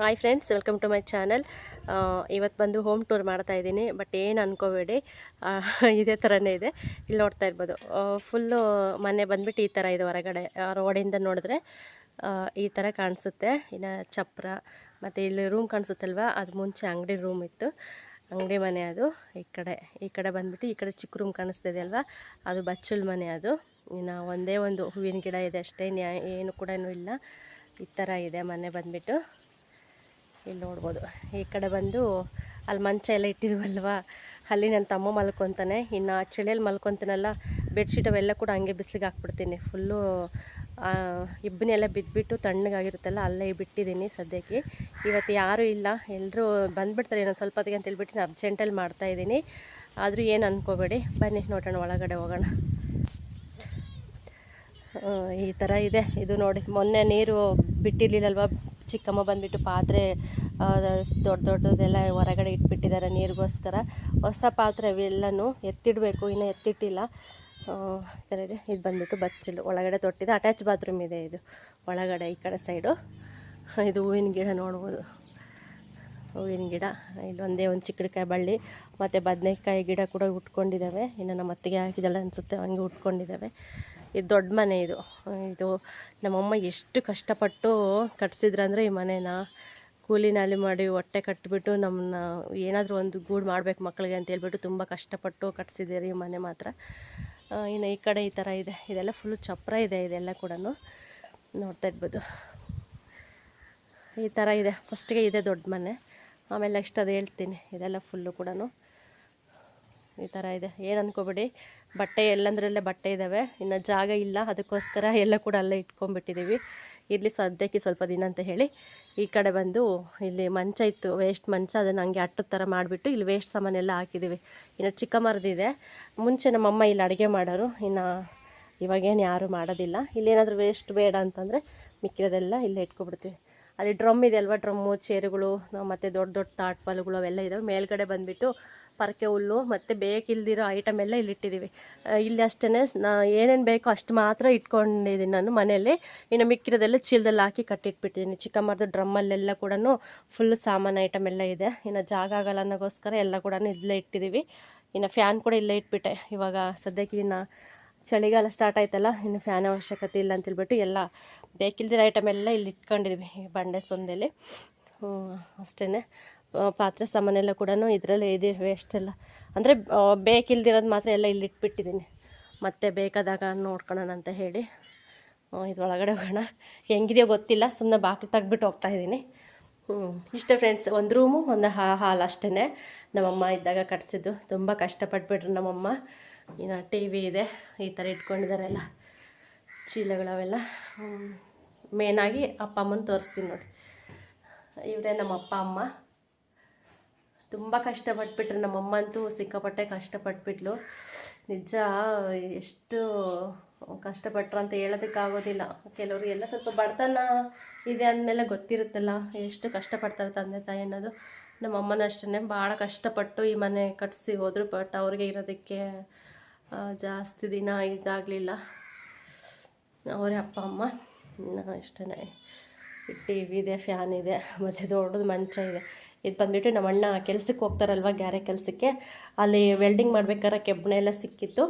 Hi friends welcome to my channel ಇವತ್ತು ಬಂದು home tour ಮಾಡ್ತಾ ಇದ್ದೀನಿ ಬಟ್ ಏನು ಅನ್ಕೋಬೇಡಿ. ಇದೇ ಥರನೇ ಇದೆ. ಇಲ್ಲಿ ನೋಡ್ತಾ ಇರ್ಬೋದು. ಫುಲ್ಲು ಮನೆ ಬಂದ್ಬಿಟ್ಟು ಈ ಥರ ಇದೆ ಹೊರಗಡೆ. ರೋಡಿಂದ ನೋಡಿದ್ರೆ ಈ ಥರ ಕಾಣಿಸುತ್ತೆ. ಇನ್ನು ಚಪ್ರ, ಮತ್ತು ಇಲ್ಲಿ ರೂಮ್ ಕಾಣಿಸುತ್ತಲ್ವ? ಅದು ಮುಂಚೆ ಅಂಗಡಿ ರೂಮ್ ಇತ್ತು. ಅಂಗಡಿ ಮನೆ ಅದು. ಈ ಕಡೆ ಈ ಕಡೆ ಬಂದುಬಿಟ್ಟು ಈ ಕಡೆ ಚಿಕ್ಕ ರೂಮ್ ಕಾಣಿಸ್ತಿದೆ ಅಲ್ವಾ? ಅದು ಬಚ್ಚಲ್ ಮನೆ ಅದು. ಇನ್ನು ಒಂದೇ ಒಂದು ಹೂವಿನ ಗಿಡ ಇದೆ ಅಷ್ಟೇ. ಏನು ಕೂಡ ಇಲ್ಲ. ಈ ಥರ ಇದೆ ಮನೆ ಬಂದ್ಬಿಟ್ಟು. ಇಲ್ಲಿ ನೋಡ್ಬೋದು. ಈ ಕಡೆ ಬಂದು ಅಲ್ಲಿ ಮಂಚ ಎಲ್ಲ ಇಟ್ಟಿದ್ವಲ್ವ? ಅಲ್ಲಿ ನನ್ನ ತಮ್ಮ ಮಲ್ಕೊತಾನೆ. ಇನ್ನು ಚಳಿಯಲ್ಲಿ ಮಲ್ಕೊತಾನಲ್ಲ ಬೆಡ್ಶೀಟ್ ಅವೆಲ್ಲ ಕೂಡ ಹಂಗೆ ಬಿಸಿಲಿಗೆ ಹಾಕ್ಬಿಡ್ತೀನಿ. ಫುಲ್ಲು ಇಬ್ಬನೆಲ್ಲ ಬಿದ್ದುಬಿಟ್ಟು ತಣ್ಣಗಾಗಿರುತ್ತಲ್ಲ, ಅಲ್ಲೇ ಬಿಟ್ಟಿದ್ದೀನಿ ಸದ್ಯಕ್ಕೆ. ಇವತ್ತು ಯಾರೂ ಇಲ್ಲ. ಎಲ್ಲರೂ ಬಂದುಬಿಡ್ತಾರೆ. ಏನೋ ಸ್ವಲ್ಪ ಹೊತ್ತಿಗೆ ಅಂತ ಹೇಳ್ಬಿಟ್ಟು ನಾನು ಅರ್ಜೆಂಟಲ್ಲಿ ಮಾಡ್ತಾಯಿದ್ದೀನಿ ಆದರೂ ಏನು ಅಂದ್ಕೋಬೇಡಿ ಬನ್ನಿ, ನೋಡೋಣ, ಒಳಗಡೆ ಹೋಗೋಣ. ಈ ಥರ ಇದೆ. ಇದು ನೋಡಿ, ಮೊನ್ನೆ ನೀರು ಬಿಟ್ಟಿರ್ಲಿಲ್ಲಲ್ವ? ಚಿಕ್ಕಮ್ಮ ಬಂದುಬಿಟ್ಟು ಪಾತ್ರೆ ದೊಡ್ಡ ದೊಡ್ಡದೆಲ್ಲ ಹೊರಗಡೆ ಇಟ್ಬಿಟ್ಟಿದ್ದಾರೆ ನೀರಿಗೋಸ್ಕರ. ಹೊಸ ಪಾತ್ರೆ ಅವೆಲ್ಲನೂ ಎತ್ತಿಡಬೇಕು, ಇನ್ನೂ ಎತ್ತಿಟ್ಟಿಲ್ಲ. ಇದೆ. ಇದು ಬಂದುಬಿಟ್ಟು ಬಚ್ಚಲು, ಒಳಗಡೆ ತೊಟ್ಟಿದೆ ಅಟ್ಯಾಚ್ ಬಾತ್ರೂಮ್ ಇದೆ ಇದು. ಒಳಗಡೆ, ಈ ಕಡೆ ಸೈಡು. ಇದು ಹೂವಿನ ಗಿಡ ನೋಡ್ಬೋದು. ಹೂವಿನ ಗಿಡ, ಇಲ್ಲಿ ಒಂದೇ ಒಂದು ಚಿಕ್ಕಡಿಕಾಯಿ ಬಳ್ಳಿ, ಮತ್ತು ಬದನೆಕಾಯಿ ಗಿಡ ಕೂಡ ಉಟ್ಕೊಂಡಿದ್ದಾವೆ. ಇನ್ನು ನಮ್ಮ ಅತ್ತಿಗೆ ಹಾಕಿದಲ್ಲ ಅನಿಸುತ್ತೆ, ಹಂಗೆ ಉಟ್ಕೊಂಡಿದ್ದಾವೆ. ಇದು ದೊಡ್ಡ ಮನೆ ಇದು. ಇದು ನಮ್ಮಮ್ಮ ಎಷ್ಟು ಕಷ್ಟಪಟ್ಟು ಕಟ್ಸಿದ್ರಂದ್ರೆ ಈ ಮನೇನ. ಕೂಲಿ ನಾಲಿ ಮಾಡಿ ಹೊಟ್ಟೆ ಕಟ್ಟಿಬಿಟ್ಟು ನಮ್ಮನ್ನ ಏನಾದರೂ ಒಂದು ಗೂಡು ಮಾಡಬೇಕು ಮಕ್ಕಳಿಗೆ ಅಂತ ಹೇಳ್ಬಿಟ್ಟು ತುಂಬ ಕಷ್ಟಪಟ್ಟು ಕಟ್ಸಿದ್ದೀರಿ ಈ ಮನೆ ಮಾತ್ರ. ಇನ್ನು ಈ ಕಡೆ ಈ ಥರ ಇದೆ. ಇದೆಲ್ಲ ಫುಲ್ಲು ಚಪ್ರ ಇದೆ, ಇದೆಲ್ಲ ಕೂಡ ನೋಡ್ತಾ ಇರ್ಬೋದು. ಈ ಥರ ಇದೆ. ಫಸ್ಟಿಗೆ ಇದೆ ದೊಡ್ಡ ಮನೆ. ಆಮೇಲೆ ನೆಕ್ಸ್ಟ್ ಅದು ಹೇಳ್ತೀನಿ. ಇದೆಲ್ಲ ಫುಲ್ಲು ಕೂಡ ಈ ಥರ ಇದೆ. ಏನು ಅನ್ಕೋಬೇಡಿ. ಬಟ್ಟೆ ಎಲ್ಲಂದ್ರಲ್ಲೇ ಬಟ್ಟೆ ಇದ್ದಾವೆ ಇನ್ನು ಜಾಗ ಇಲ್ಲ. ಅದಕ್ಕೋಸ್ಕರ ಎಲ್ಲ ಕೂಡ ಅಲ್ಲೇ ಇಟ್ಕೊಂಡ್ಬಿಟ್ಟಿದ್ದೀವಿ ಇರಲಿ ಸದ್ಯಕ್ಕೆ ಸ್ವಲ್ಪ ದಿನ ಅಂತ ಹೇಳಿ. ಈ ಕಡೆ ಬಂದು ಇಲ್ಲಿ ಮಂಚ ಇತ್ತು. ವೇಸ್ಟ್ ಮಂಚ. ಅದನ್ನು ಹಂಗೆ ಅಟ್ಟದ ಥರ ಮಾಡಿಬಿಟ್ಟು ಇಲ್ಲಿ ವೇಸ್ಟ್ ಸಾಮಾನೆಲ್ಲ ಹಾಕಿದ್ದೀವಿ ಇನ್ನು ಚಿಕ್ಕ ಮರದಿದೆ ಮುಂಚೆ ನಮ್ಮಮ್ಮ ಇಲ್ಲಿ ಅಡುಗೆ ಮಾಡೋರು. ಇನ್ನು ಇವಾಗೇನು ಯಾರೂ ಮಾಡೋದಿಲ್ಲ. ಇಲ್ಲೇನಾದರೂ ವೇಸ್ಟ್ ಬೇಡ ಅಂತಂದರೆ ಮಿಕ್ಕಿರೋದೆಲ್ಲ ಇಲ್ಲೇ ಇಟ್ಕೊಬಿಡ್ತೀವಿ. ಅಲ್ಲಿ ಡ್ರಮ್ ಇದೆ ಅಲ್ವಾ? ಡ್ರಮ್ಮು, ಚೇರುಗಳು, ಮತ್ತು ದೊಡ್ಡ ದೊಡ್ಡ ತಾಟ್ಪಾಲುಗಳು ಅವೆಲ್ಲ ಇದ್ದಾವೆ ಮೇಲ್ಗಡೆ ಬಂದುಬಿಟ್ಟು ಪರಕೆ ಹುಲ್ಲು ಮತ್ತು ಬೇಕಿಲ್ದಿರೋ ಐಟಮ್ ಎಲ್ಲ ಇಲ್ಲಿ ಇಟ್ಟಿದ್ದೀವಿ ಇಲ್ಲಿ ಅಷ್ಟೇ ನಾ, ಏನೇನು ಬೇಕೋ ಅಷ್ಟು ಮಾತ್ರ ಇಟ್ಕೊಂಡಿದ್ದೀನಿ ನಾನು ಮನೆಯಲ್ಲಿ. ಇನ್ನು ಮಿಕ್ಕಿರೋದೆಲ್ಲ ಚೀಲದಲ್ಲಿ ಹಾಕಿ ಕಟ್ಟಿಟ್ಬಿಟ್ಟಿದ್ದೀನಿ ಚಿಕ್ಕಮ್ಮರದು ಡ್ರಮ್ಮಲ್ಲೆಲ್ಲ ಕೂಡ ಫುಲ್ ಸಾಮಾನು ಐಟಮ್ ಎಲ್ಲ ಇದೆ. ಇನ್ನು ಜಾಗ ಆಗಲ್ಲ ಅನ್ನೋಗೋಸ್ಕರ ಎಲ್ಲ ಕೂಡ ಇಲ್ಲೇ ಇಟ್ಟಿದ್ದೀವಿ ಇನ್ನು ಫ್ಯಾನ್ ಕೂಡ ಇಲ್ಲೇ ಇಟ್ಬಿಟ್ಟೆ. ಇವಾಗ ಸದ್ಯಕ್ಕೆ ಇನ್ನು ಚಳಿಗಾಲ ಸ್ಟಾರ್ಟ್ ಆಯ್ತಲ್ಲ, ಇನ್ನು ಫ್ಯಾನ್ ಅವಶ್ಯಕತೆ ಇಲ್ಲ ಅಂತೇಳ್ಬಿಟ್ಟು ಎಲ್ಲ ಬೇಕಿಲ್ದಿರೋ ಐಟಮ್ ಎಲ್ಲ ಇಲ್ಲಿ ಇಟ್ಕೊಂಡಿದ್ವಿ ಬಂಡೆ ಹ್ಞೂ ಅಷ್ಟೇ ಪಾತ್ರೆ ಸಾಮಾನೆಲ್ಲ ಕೂಡ ಇದರಲ್ಲೇ ಇದೆ ವೇಸ್ಟ್ ಎಲ್ಲ. ಅಂದರೆ ಬೇಕಿಲ್ದಿರೋದು ಮಾತ್ರ ಎಲ್ಲ ಇಲ್ಲಿ ಇಟ್ಬಿಟ್ಟಿದ್ದೀನಿ ಮತ್ತೆ ಬೇಕಾದಾಗ ನೋಡ್ಕೊಳ್ಳೋಣ ಅಂತ ಹೇಳಿ ಇದ್ರೊಳಗಡೆ ಹೋಗೋಣ. ಹೆಂಗಿದೆಯೋ ಗೊತ್ತಿಲ್ಲ ಸುಮ್ಮನೆ ಬಾಗಿಲು ತೆಗ್ಬಿಟ್ಟು ಹ್ಞೂ ಇಷ್ಟೇ ಫ್ರೆಂಡ್ಸ್ ಒಂದು ರೂಮು ಒಂದು ಹಾ ಹಾಲ್ ಅಷ್ಟೇ ನಮ್ಮಮ್ಮ ಇದ್ದಾಗ ಕಟ್ಸಿದ್ದು. ತುಂಬ ಕಷ್ಟಪಟ್ಬಿಟ್ರು ನಮ್ಮಮ್ಮ. ಇನ್ನು ಟಿ ವಿ ಇದೆ, ಈ ಥರ ಇಟ್ಕೊಂಡಿದ್ದಾರೆಲ್ಲ ಚೀಲಗಳವೆಲ್ಲ ಮೇನಾಗಿ ಅಪ್ಪ ಅಮ್ಮನ ತೋರಿಸ್ತೀನಿ ನೋಡಿ. ಇವರೇ ನಮ್ಮ ಅಪ್ಪ, ಅಮ್ಮ. ತುಂಬ ಕಷ್ಟಪಟ್ಬಿಟ್ರು. ನಮ್ಮಮ್ಮ ಅಂತೂ ಸಿಕ್ಕಾಪಟ್ಟೆ ಕಷ್ಟಪಟ್ಬಿಟ್ಲು. ನಿಜ, ಎಷ್ಟು ಕಷ್ಟಪಟ್ರು ಅಂತ ಹೇಳೋದಕ್ಕಾಗೋದಿಲ್ಲ. ಕೆಲವರು ಎಲ್ಲ ಸ್ವಲ್ಪ ಬಡತನ ಇದೆ ಅಂದಮೇಲೆ ಗೊತ್ತಿರುತ್ತಲ್ಲ, ಎಷ್ಟು ಕಷ್ಟಪಡ್ತಾರೆ ತಂದೆ ತಾಯಿ ಅನ್ನೋದು. ನಮ್ಮಮ್ಮನ ಅಷ್ಟೇ ಭಾಳ ಕಷ್ಟಪಟ್ಟು ಈ ಮನೆ ಕಟ್ಟಿಸಿ ಹೋದರು, ಬಟ್ ಅವ್ರಿಗೆ ಇರೋದಕ್ಕೆ ಜಾಸ್ತಿ ದಿನ ಇದಾಗಲಿಲ್ಲ. ಅವರೇ ಅಪ್ಪ, ಅಮ್ಮ ಅಷ್ಟೇ ಟಿ ವಿ ಇದೆ, ಫ್ಯಾನ್ ಇದೆ, ಮತ್ತು ದೊಡ್ಡದು ಮಂಚ ಇದೆ. ಇದು ಬಂದುಬಿಟ್ಟು ನಮ್ಮ ಅಣ್ಣ ಕೆಲ್ಸಕ್ಕೆ ಹೋಗ್ತಾರಲ್ವ ಗ್ಯಾರೆ ಕೆಲಸಕ್ಕೆ, ಅಲ್ಲಿ ವೆಲ್ಡಿಂಗ್ ಮಾಡ್ಬೇಕಾದ್ರೆ ಕೆಬ್ಬಣ ಎಲ್ಲ ಸಿಕ್ಕಿತ್ತು.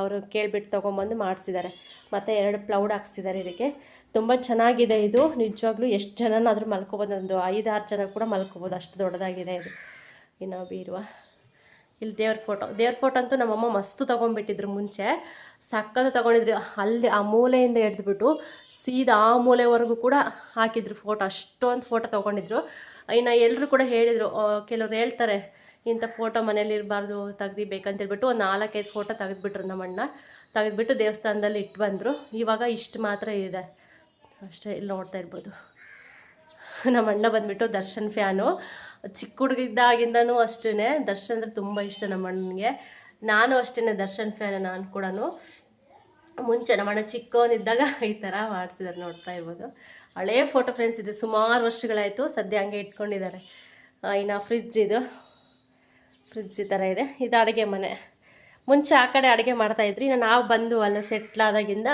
ಅವರು ಕೇಳಿಬಿಟ್ಟು ತೊಗೊಂಬಂದು ಮಾಡಿಸಿದ್ದಾರೆ. ಮತ್ತು ಎರಡು ಪ್ಲೌಡ್ ಹಾಕ್ಸಿದ್ದಾರೆ ಇದಕ್ಕೆ. ತುಂಬ ಚೆನ್ನಾಗಿದೆ ಇದು. ನಿಜವಾಗ್ಲೂ ಎಷ್ಟು ಜನನಾದರೂ ಮಲ್ಕೋಬೋದು. ಒಂದು ಐದಾರು ಜನ ಕೂಡ ಮಲ್ಕೋಬೋದು. ಅಷ್ಟು ದೊಡ್ಡದಾಗಿದೆ ಇದು. ಇನ್ನು ಬೀರುವ. ಇಲ್ಲಿ ದೇವ್ರ ಫೋಟೋ ದೇವ್ರ ಫೋಟೋ ಅಂತೂ ನಮ್ಮಮ್ಮ ಮಸ್ತು ತೊಗೊಂಡ್ಬಿಟ್ಟಿದ್ರು ಮುಂಚೆ. ಸಕ್ಕತ್ತು ತೊಗೊಂಡಿದ್ರು. ಅಲ್ಲಿ ಆ ಮೂಲೆಯಿಂದ ಹಿಡಿದ್ಬಿಟ್ಟು ಸೀದಾ ಮೂಲೆವರೆಗೂ ಕೂಡ ಹಾಕಿದ್ರು ಫೋಟೋ ಅಷ್ಟೊಂದು ಫೋಟೋ ತೊಗೊಂಡಿದ್ರು. ಇನ್ನು ಎಲ್ಲರೂ ಕೂಡ ಹೇಳಿದರು ಕೆಲವ್ರು ಹೇಳ್ತಾರೆ, ಇಂಥ ಫೋಟೋ ಮನೇಲಿ ಇರಬಾರ್ದು ತೆಗ್ದಿಬೇಕಂತೇಳ್ಬಿಟ್ಟು ಒಂದು ನಾಲ್ಕೈದು ಫೋಟೋ ತೆಗೆದ್ಬಿಟ್ರು ನಮ್ಮಣ್ಣ. ತೆಗೆದುಬಿಟ್ಟು ದೇವಸ್ಥಾನದಲ್ಲಿ ಇಟ್ಟು ಬಂದರು. ಇವಾಗ ಇಷ್ಟು ಮಾತ್ರ ಇದೆ. ಅಷ್ಟೇ, ಇಲ್ಲಿ ನೋಡ್ತಾ ಇರ್ಬೋದು. ನಮ್ಮ ಅಣ್ಣ ಬಂದ್ಬಿಟ್ಟು ದರ್ಶನ್ ಫ್ಯಾನು. ಚಿಕ್ಕ ಹುಡುಗಿದ್ದಾಗಿಂದನೂ ಅಷ್ಟೇ ದರ್ಶನ್ ಅಂದರೆ ತುಂಬ ಇಷ್ಟ ನಮ್ಮಣ್ಣನಿಗೆ. ನಾನು ಅಷ್ಟೇ ದರ್ಶನ್ ಫ್ಯಾನ್ ನಾನು ಕೂಡ ಮುಂಚೆ ನಮ್ಮ ಅಣ್ಣ ಚಿಕ್ಕವನಿದ್ದಾಗ ಈ ಥರ ಮಾಡಿಸಿದ್ದಾರೆ ನೋಡ್ತಾ ಇರ್ಬೋದು. ಹಳೇ ಫೋಟೋ ಫ್ರೆಂಡ್ಸ್ ಇದೆ, ಸುಮಾರು ವರ್ಷಗಳಾಯಿತು ಸದ್ಯ ಹಂಗೆ ಇಟ್ಕೊಂಡಿದ್ದಾರೆ. ಇನ್ನು ಫ್ರಿಜ್ ಇದು ಫ್ರಿಜ್ ಈ ಥರ ಇದೆ. ಇದು ಅಡುಗೆ ಮನೆ. ಮುಂಚೆ ಆ ಕಡೆ ಅಡುಗೆ ಮಾಡ್ತಾಯಿದ್ರಿ ಇನ್ನು ನಾವು ಬಂದು ಅಲ್ಲ ಸೆಟ್ಲ್ ಆದಾಗಿಂದ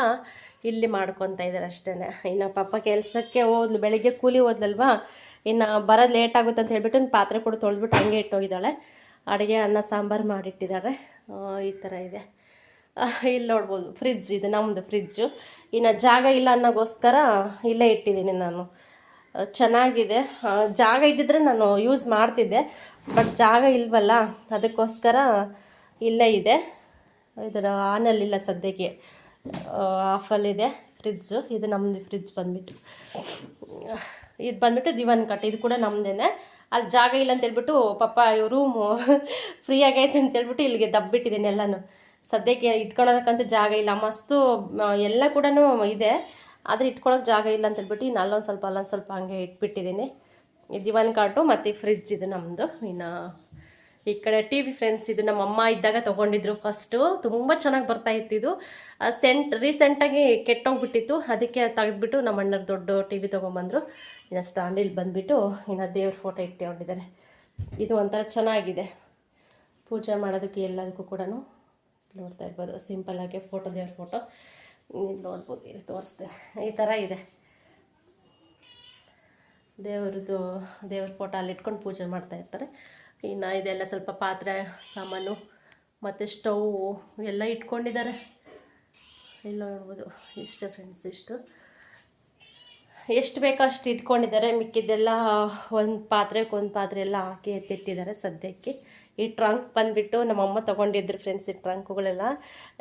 ಇಲ್ಲಿ ಮಾಡ್ಕೊತಾ ಇದ್ದಾರೆ ಅಷ್ಟೇ ಇನ್ನು ಪಾಪ ಕೆಲಸಕ್ಕೆ ಹೋದ್ಲು, ಬೆಳಿಗ್ಗೆ ಕೂಲಿ ಹೋದ್ಲಲ್ವಾ, ಇನ್ನು ಬರೋದು ಲೇಟ್ ಆಗುತ್ತೆ ಅಂತ ಹೇಳ್ಬಿಟ್ಟು ಪಾತ್ರೆ ಕೂಡ ತೊಳೆದ್ಬಿಟ್ಟು ಹಂಗೆ ಇಟ್ಟೋಗಿದ್ದಾಳೆ ಅಡುಗೆ ಅನ್ನ ಸಾಂಬಾರು ಮಾಡಿಟ್ಟಿದ್ದಾರೆ. ಈ ಥರ ಇದೆ. ಇಲ್ಲಿ ನೋಡ್ಬೋದು ಫ್ರಿಜ್ ಇದು ನಮ್ಮದು ಫ್ರಿಜ್ಜು ಇನ್ನು ಜಾಗ ಇಲ್ಲ ಅನ್ನೋಗೋಸ್ಕರ ಇಲ್ಲೇ ಇಟ್ಟಿದ್ದೀನಿ ನಾನು. ಚೆನ್ನಾಗಿದೆ. ಜಾಗ ಇದ್ದಿದ್ರೆ ನಾನು ಯೂಸ್ ಮಾಡ್ತಿದ್ದೆ ಬಟ್ ಜಾಗ ಇಲ್ವಲ್ಲ, ಅದಕ್ಕೋಸ್ಕರ ಇಲ್ಲೇ ಇದೆ. ಇದರ ಆನಲ್ಲಿಲ್ಲ ಸದ್ಯಕ್ಕೆ. ಆಫಲ್ಲಿದೆ ಫ್ರಿಜ್ಜು ಇದು ನಮ್ಮದು ಫ್ರಿಜ್ ಬಂದ್ಬಿಟ್ಟು. ಇದು ಬಂದ್ಬಿಟ್ಟು ದಿವಾನ್ ಕಟ್ ಇದು ಕೂಡ ನಮ್ಮದೇನೆ ಅಲ್ಲಿ ಜಾಗ ಇಲ್ಲ ಅಂತ ಹೇಳ್ಬಿಟ್ಟು ಇವರು ರೂಮು ಫ್ರೀ ಆಗೈತೆ ಅಂತ ಹೇಳ್ಬಿಟ್ಟು ಇಲ್ಲಿಗೆ ದಬ್ಬಿಟ್ಟಿದ್ದೀನಿ ಎಲ್ಲನೂ. ಸದ್ಯಕ್ಕೆ ಇಟ್ಕೊಳೋದಕ್ಕಂತೂ ಜಾಗ ಇಲ್ಲ. ಮಸ್ತು ಎಲ್ಲ ಕೂಡ ಇದೆ. ಆದರೆ ಇಟ್ಕೊಳಕ್ಕೆ ಜಾಗ ಇಲ್ಲ ಅಂತ ಹೇಳ್ಬಿಟ್ಟು ಇನ್ನು ಅಲ್ಲೊಂದು ಸ್ವಲ್ಪ ಅಲ್ಲೊಂದು ಸ್ವಲ್ಪ ಹಂಗೆ ಇಟ್ಬಿಟ್ಟಿದ್ದೀನಿ. ಈ ದಿವಾನ್ ಕಾಟು ಮತ್ತು ಫ್ರಿಜ್ ಇದು ನಮ್ಮದು ಇನ್ನು ಈ ಕಡೆ ಟಿ ವಿ ಫ್ರೆಂಡ್ಸ್ ಇದು ನಮ್ಮ ಅಮ್ಮ ಇದ್ದಾಗ ತೊಗೊಂಡಿದ್ರು ಫಸ್ಟು. ತುಂಬ ಚೆನ್ನಾಗಿ ಬರ್ತಾ ಇತ್ತಿದ್ದು ಸೆಂಟ್ ರೀಸೆಂಟಾಗಿ ಕೆಟ್ಟೋಗ್ಬಿಟ್ಟಿತ್ತು. ಅದಕ್ಕೆ ತೆಗೆದ್ಬಿಟ್ಟು ನಮ್ಮ ಅಣ್ಣರು ದೊಡ್ಡ ಟಿ ವಿ ತೊಗೊಂಬಂದರು. ಇನ್ನು ಸ್ಟ್ಯಾಂಡಿಲ್ಲಿ ಬಂದುಬಿಟ್ಟು ಇನ್ನು ದೇವ್ರ ಫೋಟೋ ಇಟ್ಕೊಂಡಿದ್ದಾರೆ. ಇದು ಒಂಥರ ಚೆನ್ನಾಗಿದೆ. ಪೂಜೆ ಮಾಡೋದಕ್ಕೆ ಎಲ್ಲದಕ್ಕೂ ಕೂಡ ನೋಡ್ತಾ ಇರ್ಬೋದು. ಸಿಂಪಲ್ಲಾಗಿ ಫೋಟೋ ದೇವ್ರ ಫೋಟೋ ನೀವು ನೋಡ್ಬೋದು, ಇಲ್ಲಿ ತೋರಿಸ್ತೇನೆ ಈ ಥರ ಇದೆ. ದೇವ್ರದ್ದು, ದೇವ್ರ ಫೋಟೋ ಅಲ್ಲಿ ಇಟ್ಕೊಂಡು ಪೂಜೆ ಮಾಡ್ತಾ ಇರ್ತಾರೆ. ಇನ್ನು ಇದೆಲ್ಲ ಸ್ವಲ್ಪ ಪಾತ್ರೆ, ಸಾಮಾನು, ಮತ್ತು ಸ್ಟವ್ ಎಲ್ಲ ಇಟ್ಕೊಂಡಿದ್ದಾರೆ. ಇಲ್ಲಿ ನೋಡ್ಬೋದು, ಇಷ್ಟು ಫ್ರೆಂಡ್ಸ್ ಇಷ್ಟು. ಎಷ್ಟು ಬೇಕೋ ಅಷ್ಟು ಇಟ್ಕೊಂಡಿದ್ದಾರೆ. ಮಿಕ್ಕಿದ್ದೆಲ್ಲ ಒಂದು ಪಾತ್ರೆಗೆ ಒಂದು ಪಾತ್ರೆ ಎಲ್ಲ ಹಾಕಿ ಎತ್ತಿಟ್ಟಿದ್ದಾರೆ ಸದ್ಯಕ್ಕೆ. ಈ ಟ್ರಂಕ್ ಬಂದುಬಿಟ್ಟು ನಮ್ಮಮ್ಮ ತೊಗೊಂಡಿದ್ರು ಫ್ರೆಂಡ್ಸ್ ಈ ಟ್ರಂಕ್ಗಳೆಲ್ಲ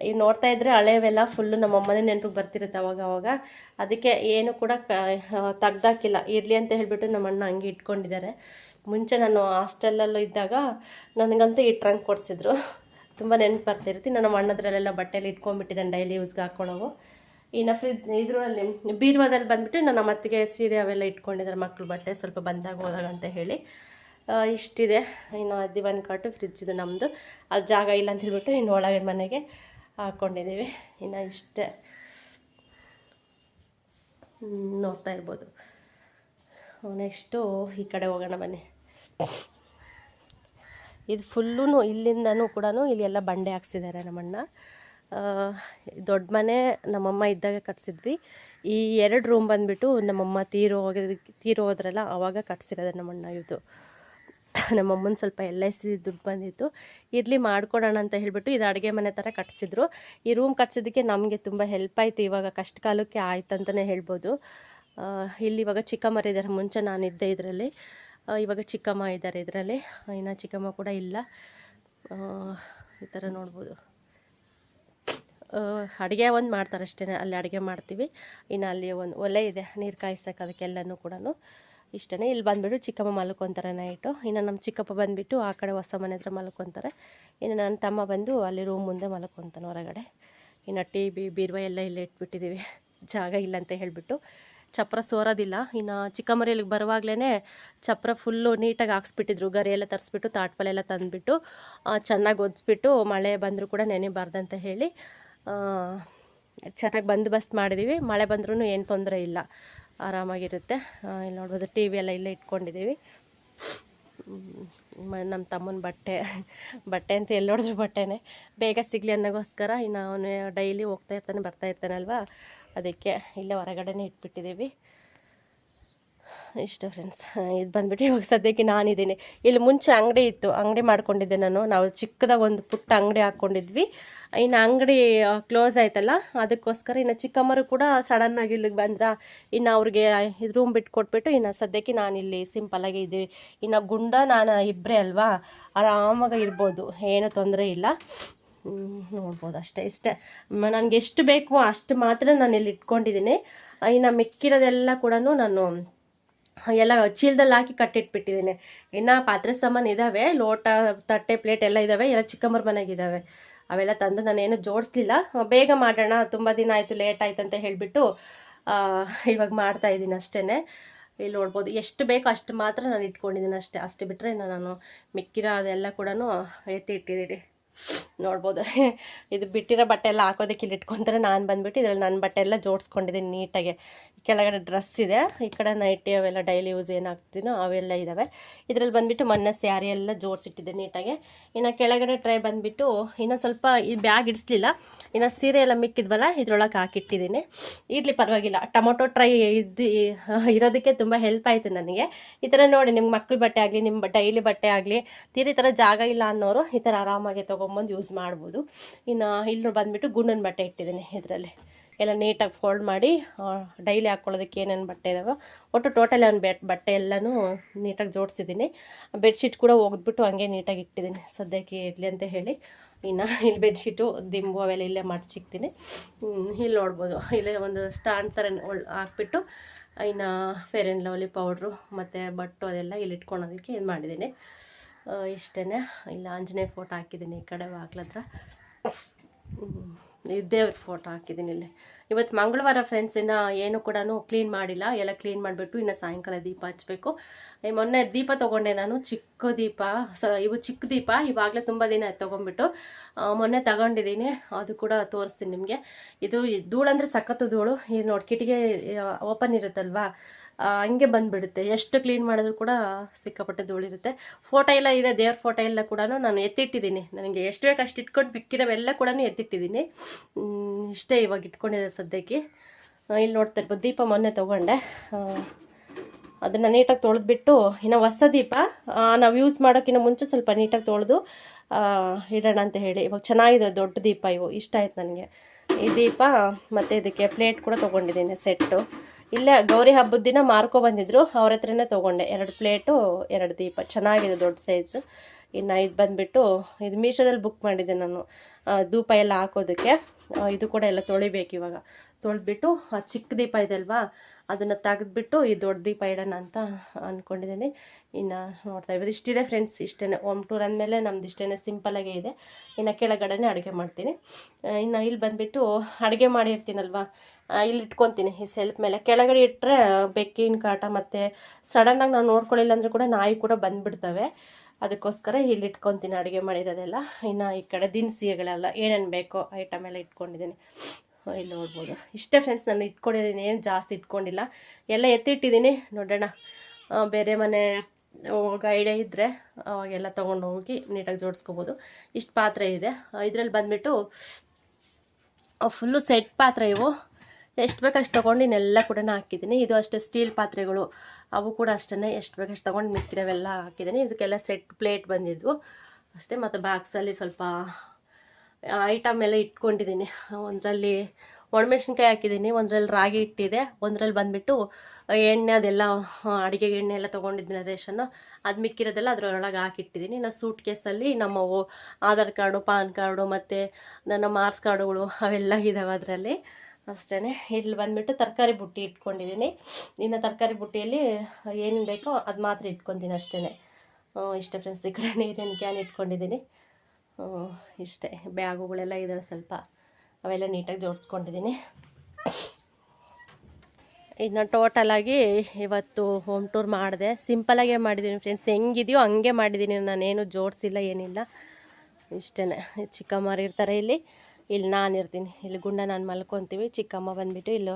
ಈ ನೋಡ್ತಾ ಇದ್ರೆ ಹಳೆಯವೆಲ್ಲ ಫುಲ್ಲು ನಮ್ಮಮ್ಮನೇ ನೆನಪು ಬರ್ತಿರುತ್ತೆ ಅವಾಗ ಅವಾಗ. ಅದಕ್ಕೆ ಏನು ಕೂಡ ಕ ತೆಗ್ದಾಕಿಲ್ಲ. ಇರಲಿ ಅಂತ ಹೇಳಿಬಿಟ್ಟು ನಮ್ಮ ಅಣ್ಣ ಹಂಗೆ ಇಟ್ಕೊಂಡಿದ್ದಾರೆ. ಮುಂಚೆ ನಾನು ಹಾಸ್ಟೆಲಲ್ಲೂ ಇದ್ದಾಗ ನನಗಂತೂ ಈ ಟ್ರಂಕ್ ಕೊಡಿಸಿದ್ರು. ತುಂಬ ನೆನಪು ಬರ್ತಿರುತ್ತೆ. ನಾನು ನಮ್ಮ ಅಣ್ಣದ್ರಲ್ಲೆಲ್ಲ ಬಟ್ಟೆಲಿ ಇಟ್ಕೊಂಡ್ಬಿಟ್ಟಿದ್ದಾನೆ ಡೈಲಿ ಯೂಸ್ಗೆ ಹಾಕ್ಕೊಳ್ಳೋವು ಇನ್ನು ಫ್ರಿಜ್ ಇದರಲ್ಲಿ ಬೀರ್ವಾದಲ್ಲಿ ಬಂದುಬಿಟ್ಟು ನನ್ನ ಅತ್ತಿಗೆ ಸೀರೆ ಅವೆಲ್ಲ ಇಟ್ಕೊಂಡಿದ್ದಾರೆ ಮಕ್ಕಳು ಬಟ್ಟೆ. ಸ್ವಲ್ಪ ಬಂದಾಗ ಹೋದಾಗ ಅಂತ ಹೇಳಿ. ಇಷ್ಟಿದೆ. ಇನ್ನು ದಿವಾನ್ ಕಾಟು ಫ್ರಿಜ್ ಇದು ನಮ್ಮದು ಅಲ್ಲಿ ಜಾಗ ಇಲ್ಲ ಅಂತ ಹೇಳ್ಬಿಟ್ಟು ಇನ್ನು ಒಳಗೆ ಮನೆಗೆ ಹಾಕ್ಕೊಂಡಿದ್ದೀವಿ ಇನ್ನು ಇಷ್ಟೇ. ನೋಡ್ತಾ ಇರ್ಬೋದು. ನೆಕ್ಸ್ಟು ಈ ಕಡೆ ಹೋಗೋಣ ಬನ್ನಿ. ಇದು ಫುಲ್ಲೂ ಇಲ್ಲಿಂದನೂ ಕೂಡ ಇಲ್ಲಿ ಎಲ್ಲ ಬಂಡೆ ಹಾಕ್ಸಿದ್ದಾರೆ ನಮ್ಮಣ್ಣ. ದೊಡ್ಡ ಮನೆ ನಮ್ಮಮ್ಮ ಇದ್ದಾಗ ಕಟ್ಸಿದ್ವಿ. ಈ ಎರಡು ರೂಮ್ ಬಂದುಬಿಟ್ಟು ನಮ್ಮಮ್ಮ ತೀರು ಹೋಗೋದಕ್ಕೆ ತೀರು ಹೋದ್ರಲ್ಲ ಆವಾಗ ಕಟ್ಸಿರೋದು ನಮ್ಮಣ್ಣ ಇದು. ನಮ್ಮಮ್ಮನ ಸ್ವಲ್ಪ ಎಲ್ ಐ ಸಿ ದುಡ್ಡು ಬಂದಿತ್ತು. ಇರಲಿ ಮಾಡ್ಕೊಡೋಣ ಅಂತ ಹೇಳಿಬಿಟ್ಟು ಇದು ಅಡುಗೆ ಮನೆ ಥರ ಕಟ್ಸಿದ್ರು. ಈ ರೂಮ್ ಕಟ್ಸಿದ್ದಕ್ಕೆ ನಮಗೆ ತುಂಬ ಹೆಲ್ಪ್ ಆಯಿತು ಇವಾಗ ಕಷ್ಟ ಕಾಲಕ್ಕೆ ಆಯ್ತು ಅಂತಲೇ ಹೇಳ್ಬೋದು. ಇಲ್ಲಿ ಇವಾಗ ಚಿಕ್ಕಮ್ಮರ ಇದ್ದಾರೆ ಮುಂಚೆ ನಾನಿದ್ದೆ ಇದರಲ್ಲಿ. ಇವಾಗ ಚಿಕ್ಕಮ್ಮ ಇದ್ದಾರೆ ಇದರಲ್ಲಿ. ಇನ್ನು ಚಿಕ್ಕಮ್ಮ ಕೂಡ ಇಲ್ಲ. ಈ ಥರ ನೋಡ್ಬೋದು. ಅಡುಗೆ ಒಂದು ಮಾಡ್ತಾರೆ ಅಷ್ಟೇ ಅಲ್ಲಿ ಅಡುಗೆ ಮಾಡ್ತೀವಿ. ಇನ್ನು ಅಲ್ಲಿ ಒಂದು ಒಲೆ ಇದೆ. ನೀರು ಕಾಯಿಸೋಕೆ ಅದಕ್ಕೆಲ್ಲನೂ ಕೂಡ ಇಷ್ಟೇ ಇಲ್ಲಿ ಬಂದುಬಿಟ್ಟು ಚಿಕ್ಕಮ್ಮ ಮಲ್ಕೊತಾರೆ ನೈಟು. ಇನ್ನು ನಮ್ಮ ಚಿಕ್ಕಪ್ಪ ಬಂದುಬಿಟ್ಟು ಆ ಕಡೆ ಹೊಸ ಮನೆ ಹತ್ರ ಮಲ್ಕೊತಾರೆ. ಇನ್ನು ನನ್ನ ತಮ್ಮ ಬಂದು ಅಲ್ಲಿ ರೂಮ್ ಮುಂದೆ ಮಲ್ಕೊತಾನೆ ಹೊರಗಡೆ. ಇನ್ನು ಟಿ ಬಿ, ಬೀರ್ವ ಎಲ್ಲ ಇಲ್ಲೇ ಇಟ್ಬಿಟ್ಟಿದ್ದೀವಿ. ಜಾಗ ಇಲ್ಲ ಅಂತ ಹೇಳಿಬಿಟ್ಟು. ಚಪ್ರ ಸೋರೋದಿಲ್ಲ. ಇನ್ನು ಚಿಕ್ಕಮ್ಮರಿ ಇಲ್ಲಿಗೆ ಬರುವಾಗಲೇ ಚಪ್ರ ಫುಲ್ಲು ನೀಟಾಗಿ ಹಾಕ್ಸ್ಬಿಟ್ಟಿದ್ರು. ಗರಿ ಎಲ್ಲ ತರಿಸ್ಬಿಟ್ಟು ತಾಟ್ಪಲೆಲ್ಲ ತಂದುಬಿಟ್ಟು ಚೆನ್ನಾಗಿ ಒದಿಸ್ಬಿಟ್ಟು ಮಳೆ ಬಂದರೂ ಕೂಡ ನೆನೆಬಾರ್ದಂತ ಹೇಳಿ ಚೆನ್ನಾಗಿ ಬಂದೋಬಸ್ತ್ ಮಾಡಿದ್ದೀವಿ. ಮಳೆ ಬಂದ್ರೂ ಏನು ತೊಂದರೆ ಇಲ್ಲ. ಆರಾಮಾಗಿರುತ್ತೆ. ಇಲ್ಲಿ ನೋಡ್ಬೋದು ಟಿ ವಿ ಎಲ್ಲ ಇಲ್ಲೇ ಇಟ್ಕೊಂಡಿದ್ದೀವಿ. ನಮ್ಮ ತಮ್ಮನ ಬಟ್ಟೆ ಬಟ್ಟೆ ಅಂತ ಎಲ್ಲಿ ನೋಡಿದ್ರು ಬಟ್ಟೆನೇ. ಬೇಗ ಸಿಗಲಿ ಅನ್ನೋಗೋಸ್ಕರ ಇನ್ನು ಅವನು ಡೈಲಿ ಹೋಗ್ತಾ ಇರ್ತಾನೆ, ಬರ್ತಾ ಇರ್ತಾನಲ್ವಾ ಅದಕ್ಕೆ ಇಲ್ಲೇ ಹೊರಗಡೆನೇ ಇಟ್ಬಿಟ್ಟಿದ್ದೀವಿ. ಇಷ್ಟ ಫ್ರೆಂಡ್ಸ್ ಇದು ಬಂದ್ಬಿಟ್ಟು ಇವಾಗ ಸದ್ಯಕ್ಕೆ ನಾನಿದ್ದೀನಿ. ಇಲ್ಲಿ ಮುಂಚೆ ಅಂಗಡಿ ಇತ್ತು. ಅಂಗಡಿ ಮಾಡ್ಕೊಂಡಿದ್ದೆ ನಾನು. ನಾವು ಚಿಕ್ಕದಾಗ ಒಂದು ಪುಟ್ಟ ಅಂಗಡಿ ಹಾಕ್ಕೊಂಡಿದ್ವಿ. ಇನ್ನು ಅಂಗಡಿ ಕ್ಲೋಸ್ ಆಯ್ತಲ್ಲ? ಅದಕ್ಕೋಸ್ಕರ ಇನ್ನು ಚಿಕ್ಕಮ್ಮರು ಕೂಡ ಸಡನ್ನಾಗಿ ಇಲ್ಲಿಗೆ ಬಂದ್ರ ಇನ್ನು ಅವ್ರಿಗೆ ಇದು ರೂಮ್ ಬಿಟ್ಟು ಕೊಟ್ಬಿಟ್ಟು ಇನ್ನು ಸದ್ಯಕ್ಕೆ ನಾನಿಲ್ಲಿ ಸಿಂಪಲ್ಲಾಗಿ ಇದ್ದೀವಿ. ಇನ್ನು ಗುಂಡ ನಾನು ಇಬ್ಬರೇ ಅಲ್ವಾ? ಆರಾಮಾಗಿ ಇರ್ಬೋದು. ಏನೂ ತೊಂದರೆ ಇಲ್ಲ. ನೋಡ್ಬೋದು ಅಷ್ಟೇ, ಇಷ್ಟೇ. ನನಗೆ ಎಷ್ಟು ಬೇಕು ಅಷ್ಟು ಮಾತ್ರ ನಾನು ಇಲ್ಲಿ ಇಟ್ಕೊಂಡಿದ್ದೀನಿ. ಇನ್ನು ಮಿಕ್ಕಿರೋದೆಲ್ಲ ಕೂಡ ನಾನು ಎಲ್ಲ ಚೀಲದಲ್ಲಿ ಹಾಕಿ ಕಟ್ಟಿಟ್ಬಿಟ್ಟಿದ್ದೀನಿ. ಇನ್ನು ಪಾತ್ರೆ ಸಾಮಾನು ಇದ್ದಾವೆ ಲೋಟ, ತಟ್ಟೆ ಪ್ಲೇಟ್ ಎಲ್ಲ ಇದ್ದಾವೆ ಎಲ್ಲ ಚಿಕ್ಕಮ್ಮರ ಮನೆಗಿದ್ದಾವೆ ಅವೆಲ್ಲ ತಂದು ನಾನೇನು ಜೋಡಿಸ್ಲಿಲ್ಲ. ಬೇಗ ಮಾಡೋಣ, ತುಂಬ ದಿನ ಆಯಿತು, ಲೇಟ್ ಆಯ್ತು ಅಂತ ಹೇಳಿಬಿಟ್ಟು ಇವಾಗ ಮಾಡ್ತಾ ಇದ್ದೀನಿ ಅಷ್ಟೇ ಇಲ್ಲಿ ನೋಡ್ಬೋದು, ಎಷ್ಟು ಬೇಕೋ ಅಷ್ಟು ಮಾತ್ರ ನಾನು ಇಟ್ಕೊಂಡಿದ್ದೀನಿ ಅಷ್ಟೇ. ಅಷ್ಟು ಬಿಟ್ಟರೆ ನಾನು ಮಿಕ್ಕಿರೋ ಅದೆಲ್ಲ ಕೂಡ ಎತ್ತಿ ಇಟ್ಟಿದ್ದೀನಿ. ನೋಡ್ಬೋದು. ಇದು ಬಿಟ್ಟಿರೋ ಬಟ್ಟೆ ಎಲ್ಲ ಹಾಕೋದಕ್ಕೆ ಇಲ್ಲಿ ಇಟ್ಕೊತಾರೆ. ನಾನು ಬಂದುಬಿಟ್ಟು ಇದರಲ್ಲಿ ನನ್ನ ಬಟ್ಟೆ ಎಲ್ಲ ಜೋಡಿಸ್ಕೊಂಡಿದ್ದೀನಿ ನೀಟಾಗಿ. ಕೆಳಗಡೆ ಡ್ರೆಸ್ ಇದೆ. ಈ ಕಡೆ ನೈಟಿ ಅವೆಲ್ಲ ಡೈಲಿ ಯೂಸ್ ಏನಾಗ್ತೀನೋ ಅವೆಲ್ಲ ಇದ್ದಾವೆ ಇದರಲ್ಲಿ ಬಂದುಬಿಟ್ಟು ಮೊನ್ನೆ ಸ್ಯಾರಿ ಎಲ್ಲ ಜೋಡಿಸಿಟ್ಟಿದ್ದೆ ನೀಟಾಗಿ. ಇನ್ನು ಕೆಳಗಡೆ ಟ್ರೈ ಬಂದುಬಿಟ್ಟು ಇನ್ನು ಸ್ವಲ್ಪ ಈ ಬ್ಯಾಗ್ ಇಡಿಸ್ಲಿಲ್ಲ. ಇನ್ನು ಸೀರೆ ಎಲ್ಲ ಮಿಕ್ಕಿದ್ವಲ್ಲ, ಇದ್ರೊಳಗೆ ಹಾಕಿಟ್ಟಿದ್ದೀನಿ. ಇರಲಿ ಪರವಾಗಿಲ್ಲ. ಟೊಮೊಟೊ ಟ್ರೈ ಇದ್ದು, ಇರೋದಕ್ಕೆ ತುಂಬ ಹೆಲ್ಪ್ ಆಯಿತು ನನಗೆ. ಈ ಥರ ನೋಡಿ ನಿಮ್ಮ ಮಕ್ಳ ಬಟ್ಟೆ ಆಗಲಿ ನಿಮ್ಮ ಡೈಲಿ ಬಟ್ಟೆ ಆಗಲಿ, ತೀರಿ ಥರ ಜಾಗ ಇಲ್ಲ ಅನ್ನೋರು ಈ ಥರ ಆರಾಮಾಗಿ ತೊಗೊಂಬಂದು ಯೂಸ್ ಮಾಡ್ಬೋದು. ಇನ್ನು ಇಲ್ಲಿ ಬಂದುಬಿಟ್ಟು ಗುಂಡನ ಬಟ್ಟೆ ಇಟ್ಟಿದ್ದೀನಿ ಇದರಲ್ಲಿ. ಎಲ್ಲ ನೀಟಾಗಿ ಫೋಲ್ಡ್ ಮಾಡಿ ಡೈಲಿ ಹಾಕ್ಕೊಳ್ಳೋದಕ್ಕೆ ಏನೇನು ಬಟ್ಟೆ ಇದಾವೆ, ಒಟ್ಟು ಟೋಟಲ್ ಅವ್ನು ಬೆಟ್ ಬಟ್ಟೆ ಎಲ್ಲನೂ ನೀಟಾಗಿ ಜೋಡಿಸಿದ್ದೀನಿ. ಬೆಡ್ಶೀಟ್ ಕೂಡ ಒಗೆದ್ಬಿಟ್ಟು ಹಂಗೆ ನೀಟಾಗಿ ಇಟ್ಟಿದ್ದೀನಿ. ಸದ್ಯಕ್ಕೆ ಇರಲಿ ಅಂತ ಹೇಳಿ. ಇನ್ನು ಇಲ್ಲಿ ಬೆಡ್ಶೀಟು ದಿಂಬು ಅವೆಲ್ಲ ಇಲ್ಲೇ ಮಡ್ಚಿಕ್ತೀನಿ ಇಲ್ಲಿ ನೋಡ್ಬೋದು. ಇಲ್ಲೇ ಒಂದು ಸ್ಟ್ಯಾಂಡ್ ಥರ ಹಾಕ್ಬಿಟ್ಟು, ಇನ್ನು ಫೇರ್ ಆ್ಯಂಡ್ ಲವ್ಲಿ ಪೌಡ್ರು ಮತ್ತು ಬಟ್ಟು ಅದೆಲ್ಲ ಇಲ್ಲಿ ಇಟ್ಕೊಳೋದಕ್ಕೆ ಇದು ಮಾಡಿದ್ದೀನಿ. ಇಷ್ಟೇ ಇಲ್ಲ, ಆಂಜನೇಯ ಫೋಟೋ ಹಾಕಿದ್ದೀನಿ ಈ ಕಡೆ ಬಾಗ್ಲ ಹತ್ರ. ಹ್ಮ್. ದೇವ್ರ ಫೋಟೋ ಹಾಕಿದ್ದೀನಿ ಇಲ್ಲಿ. ಇವತ್ತು ಮಂಗಳವಾರ ಫ್ರೆಂಡ್ಸ್ ಇನ್ನು ಏನು ಕೂಡ ಕ್ಲೀನ್ ಮಾಡಿಲ್ಲ. ಎಲ್ಲ ಕ್ಲೀನ್ ಮಾಡಿಬಿಟ್ಟು ಇನ್ನು ಸಾಯಂಕಾಲ ದೀಪ ಹಚ್ಚಬೇಕು ಮೊನ್ನೆ ದೀಪ ತೊಗೊಂಡೆ ನಾನು, ಚಿಕ್ಕ ದೀಪ. ಸ, ಇವು ಚಿಕ್ಕ ದೀಪ, ಇವಾಗಲೇ ತುಂಬ ದಿನ ತೊಗೊಂಡ್ಬಿಟ್ಟು. ಮೊನ್ನೆ ತಗೊಂಡಿದ್ದೀನಿ. ಅದು ಕೂಡ ತೋರಿಸ್ತೀನಿ ನಿಮಗೆ. ಇದು ಧೂಳು ಅಂದರೆ ಸಖತ್ತು ಧೂಳು. ಇದು ನೋಡಿ ಕಿಟಿಗೆ ಓಪನ್ ಇರುತ್ತಲ್ವಾ? ಹಂಗೆ ಬಂದ್ಬಿಡುತ್ತೆ. ಎಷ್ಟು ಕ್ಲೀನ್ ಮಾಡಿದ್ರು ಕೂಡ ಸಿಕ್ಕಾಪಟ್ಟೆ ಧೂಳಿರುತ್ತೆ. ಫೋಟೋ ಎಲ್ಲ ಇದೆ, ದೇವ್ರ ಫೋಟೋ ಎಲ್ಲ ಕೂಡ ನಾನು ಎತ್ತಿಟ್ಟಿದ್ದೀನಿ. ನನಗೆ ಎಷ್ಟು ಬೇಕು ಅಷ್ಟು ಇಟ್ಕೊಂಡು ಬಿಕ್ಕಿರೋವೆಲ್ಲ ಕೂಡ ಎತ್ತಿಟ್ಟಿದ್ದೀನಿ. ಇಷ್ಟೇ ಇವಾಗ ಇಟ್ಕೊಂಡಿದೆ ಸದ್ಯಕ್ಕೆ. ಇಲ್ಲಿ ನೋಡ್ತಾ ಇರ್ಬೋದು, ದೀಪ ಮೊನ್ನೆ ತೊಗೊಂಡೆ. ಅದನ್ನು ನೀಟಾಗಿ ತೊಳೆದ್ಬಿಟ್ಟು, ಇನ್ನು ಹೊಸ ದೀಪ ನಾವು ಯೂಸ್ ಮಾಡೋಕ್ಕಿಂತ ಮುಂಚೆ ಸ್ವಲ್ಪ ನೀಟಾಗಿ ತೊಳೆದು ಇಡೋಣ ಅಂತ ಹೇಳಿ. ಇವಾಗ ಚೆನ್ನಾಗಿದೆ, ದೊಡ್ಡ ದೀಪ ಇವು. ಇಷ್ಟ ಆಯ್ತು ನನಗೆ. ಈ ದೀಪ, ಮತ್ತು ಇದಕ್ಕೆ ಪ್ಲೇಟ್ ಕೂಡ ತೊಗೊಂಡಿದ್ದೀನಿ ಸೆಟ್ಟು ಇಲ್ಲೇ ಗೌರಿ ಹಬ್ಬದ ದಿನ ಮಾರ್ಕೊ ಬಂದಿದ್ರು. ಅವ್ರ ಹತ್ರನೇ ತೊಗೊಂಡೆ. ಎರಡು ಪ್ಲೇಟು, ಎರಡು ದೀಪ. ಚೆನ್ನಾಗಿದೆ ದೊಡ್ಡ ಸೈಜು. ಇನ್ನು ಇದು ಬಂದುಬಿಟ್ಟು ಇದು ಮೀಶೋದಲ್ಲಿ ಬುಕ್ ಮಾಡಿದ್ದೆ ನಾನು. ಧೂಪ ಎಲ್ಲ ಹಾಕೋದಕ್ಕೆ. ಇದು ಕೂಡ ಎಲ್ಲ ತೊಳಿಬೇಕು ಇವಾಗ. ತೊಳೆದ್ಬಿಟ್ಟು, ಆ, ಚಿಕ್ಕ ದೀಪ ಇದೆ ಅಲ್ವಾ? ಅದನ್ನು ತೆಗೆದ್ಬಿಟ್ಟು ಈ ದೊಡ್ಡ ದೀಪ ಇಡೋಣ ಅಂತ ಅಂದ್ಕೊಂಡಿದ್ದೀನಿ ಇನ್ನು ನೋಡ್ತಾ ಇರ್ಬೋದು. ಇಷ್ಟಿದೆ ಫ್ರೆಂಡ್ಸ್ ಇಷ್ಟೇ ಓಮ್ ಟೂರ್ ಅಂದಮೇಲೆ ನಮ್ದು ಇಷ್ಟೇ ಸಿಂಪಲಾಗೇ ಇದೆ. ಇನ್ನು ಕೆಳಗಡೆನೇ ಅಡುಗೆ ಮಾಡ್ತೀನಿ. ಇನ್ನು ಇಲ್ಲಿ ಬಂದುಬಿಟ್ಟು ಅಡುಗೆ ಮಾಡಿರ್ತೀನಲ್ವಾ? ಇಲ್ಲಿ ಇಟ್ಕೊತೀನಿ. ಈ ಸೆಲ್ಫ್ ಮೇಲೆ. ಕೆಳಗಡೆ ಇಟ್ಟರೆ ಬೆಕ್ಕಿನ ಕಾಟ ಮತ್ತು ಸಡನ್ನಾಗಿ ನಾವು ನೋಡ್ಕೊಳ್ಳಿಲ್ಲ ಅಂದರೆ ಕೂಡ ನಾಯಿ ಕೂಡ ಬಂದುಬಿಡ್ತವೆ. ಅದಕ್ಕೋಸ್ಕರ ಇಲ್ಲಿ ಇಟ್ಕೊತೀನಿ ಅಡುಗೆ ಮಾಡಿರೋದೆಲ್ಲ. ಇನ್ನು ಈ ಕಡೆ ದಿನಸಿಗಳೆಲ್ಲ ಏನೇನು ಬೇಕೋ ಐಟಮ್ ಎಲ್ಲ ಇಟ್ಕೊಂಡಿದ್ದೀನಿ. ಇಲ್ಲಿ ನೋಡ್ಬೋದು. ಇಷ್ಟೇ ಫ್ರೆಂಡ್ಸ್ ನಾನು ಇಟ್ಕೊಂಡಿದ್ದೀನಿ, ಏನು ಜಾಸ್ತಿ ಇಟ್ಕೊಂಡಿಲ್ಲ. ಎಲ್ಲ ಎತ್ತಿಟ್ಟಿದ್ದೀನಿ, ನೋಡೋಣ. ಬೇರೆ ಮನೆ ಗೈಡೆ ಇದ್ದರೆ ಅವಾಗೆಲ್ಲ ತೊಗೊಂಡು ಹೋಗಿ ನೀಟಾಗಿ ಜೋಡಿಸ್ಕೋಬೋದು. ಇಷ್ಟು ಪಾತ್ರೆ ಇದೆ. ಇದರಲ್ಲಿ ಬಂದುಬಿಟ್ಟು ಫುಲ್ಲು ಸೆಟ್ ಪಾತ್ರೆ ಇವು. ಎಷ್ಟು ಬೇಕಷ್ಟು ತೊಗೊಂಡು ಇನ್ನೆಲ್ಲ ಕೂಡ ಹಾಕಿದ್ದೀನಿ. ಇದು ಅಷ್ಟೇ ಸ್ಟೀಲ್ ಪಾತ್ರೆಗಳು. ಅವು ಕೂಡ ಅಷ್ಟೇ ಎಷ್ಟು ಬೇಕಷ್ಟು ತೊಗೊಂಡು ಮಿಕ್ಕಿರವೆಲ್ಲ ಹಾಕಿದ್ದೀನಿ. ಇದಕ್ಕೆಲ್ಲ ಸೆಟ್ ಪ್ಲೇಟ್ ಬಂದಿದ್ವು. ಅಷ್ಟೇ, ಮತ್ತು ಬಾಕ್ಸಲ್ಲಿ ಸ್ವಲ್ಪ ಐಟಮ್ ಎಲ್ಲ ಇಟ್ಕೊಂಡಿದ್ದೀನಿ. ಒಂದರಲ್ಲಿ ಒಣಮೆಣ್ಸಿನ್ಕಾಯಿ ಹಾಕಿದ್ದೀನಿ, ಒಂದರಲ್ಲಿ ರಾಗಿ ಇಟ್ಟಿದೆ, ಒಂದರಲ್ಲಿ ಬಂದುಬಿಟ್ಟು ಎಣ್ಣೆ ಅದೆಲ್ಲ ಅಡುಗೆಗೆ ಎಣ್ಣೆ ಎಲ್ಲ ತೊಗೊಂಡಿದ್ದೀನಿ ರೇಷನ್ನು. ಅದು ಮಿಕ್ಕಿರೋದೆಲ್ಲ ಅದರೊಳಗೆ ಹಾಕಿಟ್ಟಿದ್ದೀನಿ. ನಾನು ಸೂಟ್ ಕೇಸಲ್ಲಿ ನಮ್ಮ ಆಧಾರ್ ಕಾರ್ಡು, ಪಾನ್ ಕಾರ್ಡು ಮತ್ತು ನನ್ನ ಮಾರ್ಕ್ಸ್ ಕಾರ್ಡುಗಳು ಅವೆಲ್ಲ ಇದ್ದಾವೆ ಅದರಲ್ಲಿ. ಅಷ್ಟೇ ಇಲ್ಲಿ ಬಂದುಬಿಟ್ಟು ತರಕಾರಿ ಬುಟ್ಟಿ ಇಟ್ಕೊಂಡಿದ್ದೀನಿ. ಇನ್ನು ತರಕಾರಿ ಬುಟ್ಟಿಯಲ್ಲಿ ಏನು ಬೇಕೋ ಅದು ಮಾತ್ರ ಇಟ್ಕೊತೀನಿ ಅಷ್ಟೇ ಇಷ್ಟ ಫ್ರೆಂಡ್ಸ್ ಈ ಕಡೆ ನೀರಿನ ಕ್ಯಾನ್ ಇಟ್ಕೊಂಡಿದ್ದೀನಿ. ಇಷ್ಟೇ. ಬ್ಯಾಗುಗಳೆಲ್ಲ ಇದ್ದಾವೆ ಸ್ವಲ್ಪ. ಅವೆಲ್ಲ ನೀಟಾಗಿ ಜೋಡಿಸ್ಕೊಂಡಿದ್ದೀನಿ. ಇನ್ನು ಟೋಟಲಾಗಿ ಇವತ್ತು ಹೋಮ್ ಟೂರ್ ಮಾಡಿದೆ. ಸಿಂಪಲಾಗೇ ಮಾಡಿದ್ದೀನಿ ಫ್ರೆಂಡ್ಸ್ ಹೆಂಗಿದೆಯೋ ಹಂಗೆ ಮಾಡಿದ್ದೀನಿ. ನಾನೇನು ಜೋಡಿಸಿಲ್ಲ, ಏನಿಲ್ಲ. ಇಷ್ಟೇ ಚಿಕ್ಕಮ್ಮರು ಇರ್ತಾರೆ ಇಲ್ಲಿ. ಇಲ್ಲಿ ನಾನು ಇರ್ತೀನಿ ಇಲ್ಲಿ ಗುಂಡ ನಾನು ಮಲ್ಕೊತೀವಿ. ಚಿಕ್ಕಮ್ಮ ಬಂದುಬಿಟ್ಟು ಇಲ್ಲಿ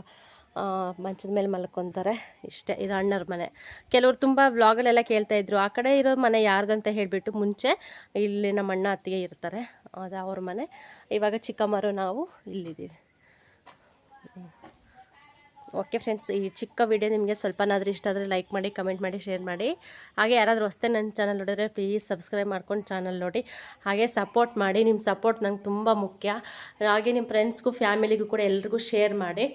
ಮಂಚದ ಮೇಲೆ ಮಲ್ಕೊತಾರೆ. ಇಷ್ಟೇ, ಇದು ಅಣ್ಣರ ಮನೆ. ಕೆಲವರು ತುಂಬ ವ್ಲಾಗಲ್ಲೆಲ್ಲ ಕೇಳ್ತಾ ಇದ್ರು. ಆ ಕಡೆ ಇರೋ ಮನೆ ಯಾರ್ದಂತ ಹೇಳಿಬಿಟ್ಟು ಮುಂಚೆ ಇಲ್ಲಿ ನಮ್ಮ ಅಣ್ಣ ಅತ್ತಿಗೆ ಇರ್ತಾರೆ. ಅದು ಅವ್ರ ಮನೆ. ಇವಾಗ ಚಿಕ್ಕಮ್ಮರು ನಾವು ಇಲ್ಲಿದ್ದೀವಿ. ಓಕೆ ಫ್ರೆಂಡ್ಸ್, ಈ ಚಿಕ್ಕ ವಿಡಿಯೋ ನಿಮಗೆ ಸ್ವಲ್ಪನಾದರೂ ಇಷ್ಟ ಆದರೆ ಲೈಕ್ ಮಾಡಿ ಕಮೆಂಟ್ ಮಾಡಿ ಶೇರ್ ಮಾಡಿ. ಹಾಗೆ ಯಾರಾದರೂ ಹೊಸ್ತೆ ನನ್ನ ಚಾನಲ್ ನೋಡಿದ್ರೆ ಪ್ಲೀಸ್ ಸಬ್ಸ್ಕ್ರೈಬ್ ಮಾಡ್ಕೊಂಡು ಚಾನಲ್ ನೋಡಿ. ಹಾಗೆ ಸಪೋರ್ಟ್ ಮಾಡಿ ನಿಮ್ಮ ಸಪೋರ್ಟ್ ನಂಗೆ ತುಂಬ ಮುಖ್ಯ. ಹಾಗೆ ನಿಮ್ಮ ಫ್ರೆಂಡ್ಸ್ಗೂ ಫ್ಯಾಮಿಲಿಗೂ ಕೂಡ ಎಲ್ರಿಗೂ ಶೇರ್ ಮಾಡಿ.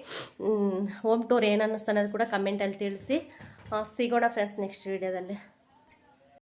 ಹೋಮ್ ಟೂರ್ ಏನು ಅನ್ನಿಸ್ತಾನೆ ಅದು ಕೂಡ ಕಮೆಂಟಲ್ಲಿ ತಿಳಿಸಿ. ಸಿಗೋಣ ಫ್ರೆಂಡ್ಸ್ ನೆಕ್ಸ್ಟ್ ವೀಡಿಯೋದಲ್ಲಿ